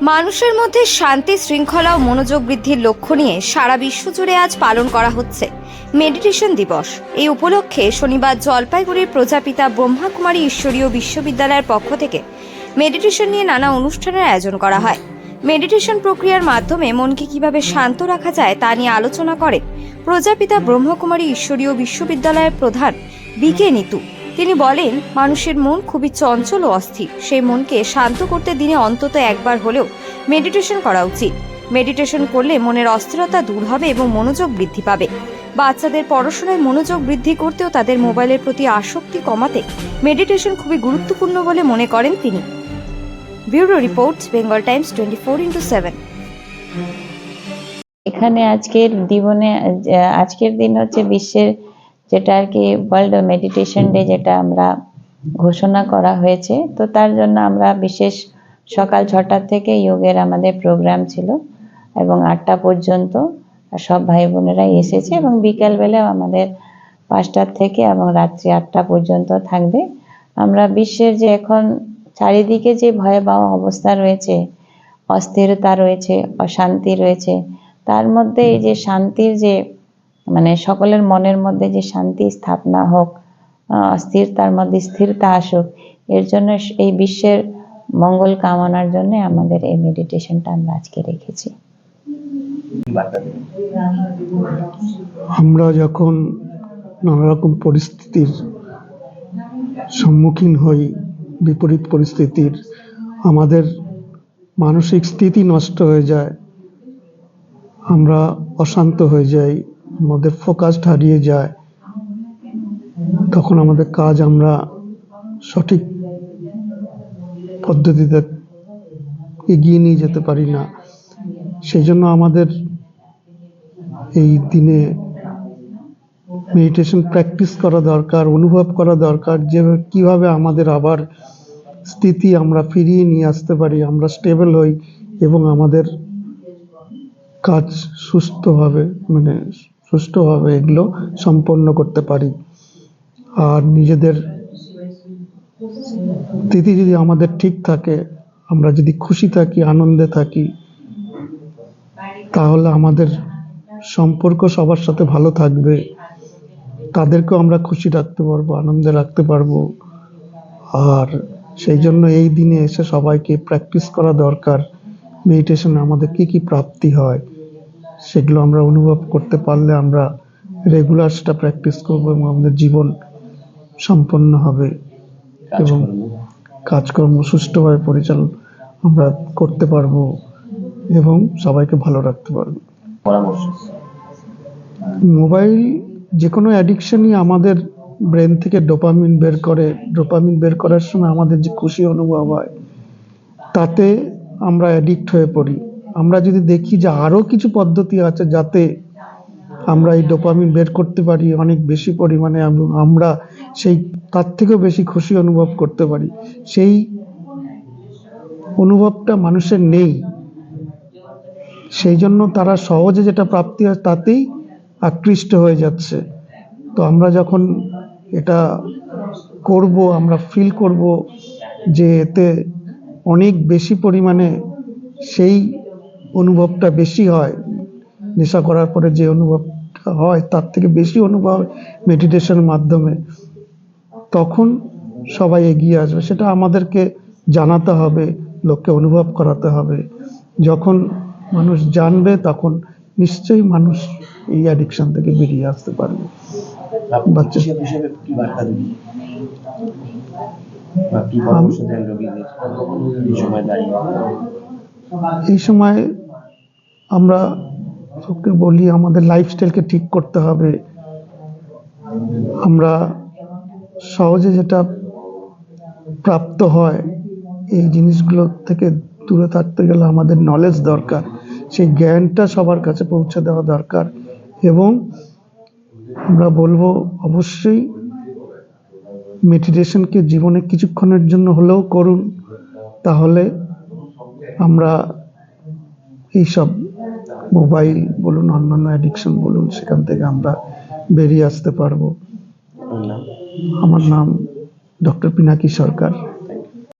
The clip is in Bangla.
মানুষের মধ্যে শান্তি, শৃঙ্খলা ও মনোযোগ বৃদ্ধির লক্ষ্য নিয়ে সারা বিশ্বজুড়ে আজ পালন করা হচ্ছে। মেডিটেশন দিবস। এই উপলক্ষে শনিবার জলপাইগুড়ির প্রজাপিতা ব্রহ্মাকুমারী ঈশ্বরীয় বিশ্ববিদ্যালয়ের পক্ষ থেকে মেডিটেশন নিয়ে নানা অনুষ্ঠানের আয়োজন করা হয়। মেডিটেশন প্রক্রিয়ার মাধ্যমে মনকে কীভাবে শান্ত রাখা যায় তা নিয়ে আলোচনা করে প্রজাপিতা ব্রহ্মকুমারী ঈশ্বরীয় বিশ্ববিদ্যালয়ের প্রধান বিকে নিতু। তিনি বলেন, মানুষের মন খুবই চঞ্চল ও অস্থির। সেই মনকে শান্ত করতে দিনে অন্তত একবার হলেও মেডিটেশন করা উচিত। মেডিটেশন করলে মনের অস্থিরতা দূর হবে এবং মনোযোগ বৃদ্ধি পাবে। বাচ্চাদের পড়াশোনায় মনোযোগ বৃদ্ধি করতেও তাদের মোবাইলের প্রতি আসক্তি কমাতে মেডিটেশন খুবই গুরুত্বপূর্ণ বলে মনে করেন তিনি। Bureau report, Bengal Times, twenty four into seven. এখানে আজকের জীবনে আজকের দিন হচ্ছে বিশ্বের যেটা আর কি ওয়ার্ল্ড মেডিটেশন ডে যেটা আমরা ঘোষণা করা হয়েছে। তো তার জন্য আমরা বিশেষ সকাল ছটা থেকে যোগের আমাদের প্রোগ্রাম ছিল এবং আটটা পর্যন্ত সব ভাই বোনেরা এসেছে এবং বিকালবেলাও আমাদের পাঁচটার থেকে এবং রাত্রি আটটা পর্যন্ত থাকবে। আমরা বিশ্বের যে এখন চারিদিকে যে ভয়াবহ অবস্থা রয়েছে অস্থিরতা রয়েছে অশান্তি রয়েছে তার মধ্যে এই যে শান্তির যে মানে সকলের মনের মধ্যে যে শান্তি স্থাপনা হোক আহ, স্থিরতার মধ্যে স্থিরতা আসুক এর জন্য এই বিশ্বের মঙ্গল কামনার জন্য আমাদের এই মেডিটেশনটা আমরা আজকে রেখেছি। আমরা যখন নানা রকম পরিস্থিতির সম্মুখীন হই বিপরীত পরিস্থিতির আমাদের মানসিক স্থিতি নষ্ট হয়ে যায় আমরা অশান্ত হয়ে যাই আমাদের ফোকাস হারিয়ে যায়, তখন আমাদের কাজ আমরা সঠিক পদ্ধতিতে এগিয়ে নিয়ে যেতে পারি না। সেই জন্য আমাদের এই দিনে মেডিটেশন প্র্যাকটিস করা দরকার, অনুভব করা দরকার, যে কীভাবে আমাদের আবার স্থিতি আমরা ফিরিয়ে নিয়ে আসতে পারি, আমরা স্টেবল হই এবং আমাদের কাজ সুস্থভাবে মানে সুষ্ঠুভাবে এগুলো সম্পন্ন করতে পারি। আর নিজেদের তিথি যদি আমাদের ঠিক থাকে, আমরা যদি খুশি থাকি, আনন্দে থাকি, তাহলে আমাদের সম্পর্ক সবার সাথে ভালো থাকবে। তাদেরকেও আমরা খুশি রাখতে পারব, আনন্দে রাখতে পারব। আর সেই জন্য এই দিনে এসে সবাইকে প্র্যাকটিস করা দরকার। মেডিটেশনে আমাদের কি কি প্রাপ্তি হয়? সেগুলো আমরা অনুভব করতে পারলে আমরা রেগুলার সেটা প্র্যাকটিস করব এবং আমাদের জীবন সম্পন্ন হবে এবং কাজকর্ম। সুষ্ঠুভাবে পরিচালনা আমরা করতে পারব এবং সবাইকে ভালো রাখতে পারব। মোবাইল যে কোনো অ্যাডিকশনই আমাদের ব্রেন থেকে ডোপামিন বের করে ডোপামিন বের করার সময় আমাদের যে খুশি অনুভব হয় তাতে আমরা অ্যাডিক্ট হয়ে পড়ি। আমরা যদি দেখি যে আরও কিছু পদ্ধতি আছে যাতে আমরা এই ডোপামিন বের করতে পারি, অনেক বেশি পরিমাণে এবং আমরা সেই তার থেকেও বেশি খুশি অনুভব করতে পারি। সেই অনুভবটা মানুষের নেই। সেই জন্য তারা সহজে যেটা প্রাপ্তি হয় তাতেই আকৃষ্ট হয়ে যাচ্ছে। তো আমরা যখন এটা করব, আমরা ফিল করব যে এতে অনেক বেশি পরিমাণে সেই অনুভবটা বেশি হয়। নেশা করার পরে যে অনুভবটা হয় তার থেকে বেশি অনুভব মেডিটেশনের মাধ্যমে। তখন সবাই এগিয়ে আসবে। সেটা আমাদেরকে জানাতে হবে লোককে অনুভব করাতে হবে। যখন মানুষ জানবে তখন নিশ্চয়ই মানুষ এই অ্যাডিকশন থেকে বেরিয়ে আসতে পারবে। বাচ্চা- এই সময় আমরা সবকে বলি, আমাদের লাইফস্টাইলকে ঠিক করতে হবে। আমরা সহজে যেটা প্রাপ্ত হয়, এই জিনিসগুলো থেকে দূরে থাকতে গেলে আমাদের নলেজ দরকার। সেই জ্ঞানটা সবার কাছে পৌঁছে দেওয়া দরকার এবং আমরা বলব, অবশ্যই মেডিটেশনকে জীবনে কিছুক্ষণের জন্য হলেও করুন, তাহলে আমরা এইসব মোবাইল বলুন অন্যান্য অ্যাডিকশন বলুন সেখান থেকে আমরা বেরিয়ে আসতে পারব। আমার নাম ডক্টর পিনাকি সরকার।